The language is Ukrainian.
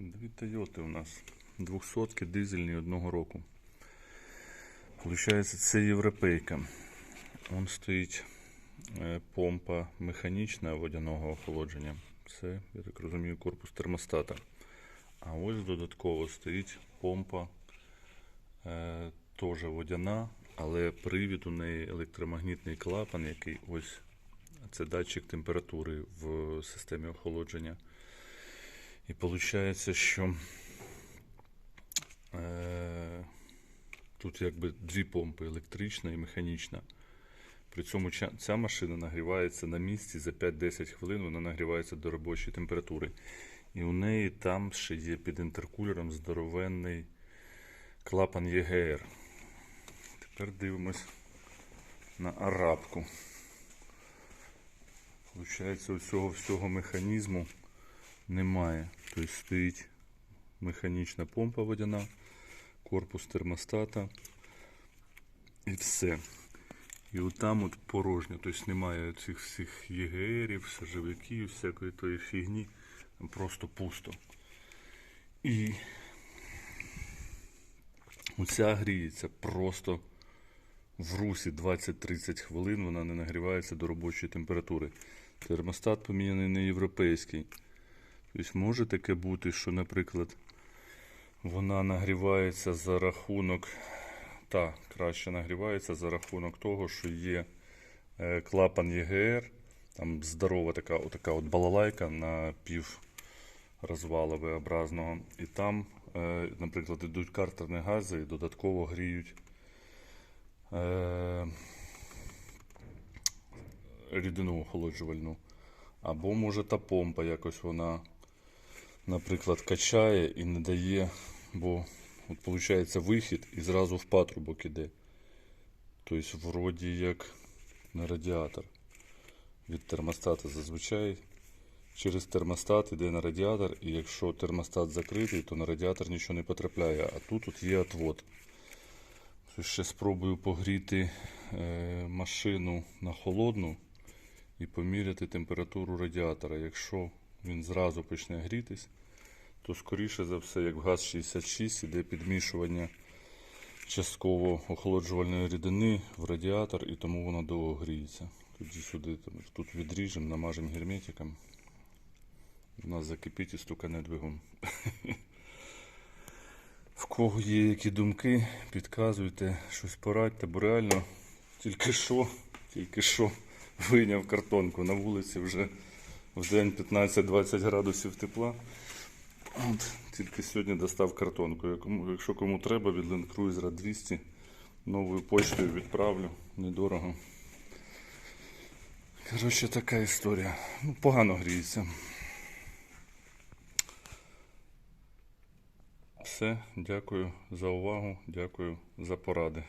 Дві Тойоти у нас. Двохсотки дизельні одного року. Получається, це європейка. Вон стоїть е, помпа механічна водяного охолодження. Це, я так розумію, корпус термостата. А ось додатково стоїть помпа е, теж водяна, але привід у неї електромагнітний клапан, який ось це датчик температури в системі охолодження. І виходить, що е, тут якби дві помпи електрична і механічна. При цьому ця машина нагрівається на місці за 5-10 хвилин, вона нагрівається до робочої температури. І у неї там ще є під інтеркулером здоровенний клапан ЄГР. Тепер дивимось на арабку. Получається, у цього всього механізму немає. Тобто стоїть механічна помпа водяна, корпус термостата і все. І отам от порожньо, тобто немає цих всіх ЄГРів, сажовиків, всякої тої фігні. Просто пусто. І оця гріється просто в русі 20-30 хвилин, вона не нагрівається до робочої температури. Термостат поміняний на європейський. Тобто може таке бути, що, наприклад, вона нагрівається за рахунок, та краще нагрівається за рахунок того, що є е, клапан ЄГР, там здорова така, отака от балалайка на пів розвала V-образного. І там, е, наприклад, йдуть картерні гази і додатково гріють е, рідину охолоджувальну. Або може та помпа якось вона, наприклад, качає і не дає, бо от виходить вихід і зразу в патрубок іде. Тобто, вроді як на радіатор. Від термостата зазвичай через термостат іде на радіатор, і якщо термостат закритий, то на радіатор нічого не потрапляє. А тут от є отвод. Ще спробую погріти е, машину на холодну і поміряти температуру радіатора. Якщо він зразу почне грітись, то скоріше за все, як в ГАЗ-66, іде підмішування частково охолоджувальної рідини в радіатор, і тому воно довго гріється. Тоді сюди там, тут відріжемо, намажемо герметиком. У нас закипить і стукане двигун. В кого є які думки, підказуйте, щось порадьте, бо реально тільки що, тільки що вийняв картонку. На вулиці вже в день 15-20 градусів тепла. От, тільки сьогодні достав картонку. Якщо кому треба, від Land Cruiser 200 новою почтою відправлю. Недорого. Коротше, така історія. Ну, погано гріється. Все, дякую за увагу, дякую за поради.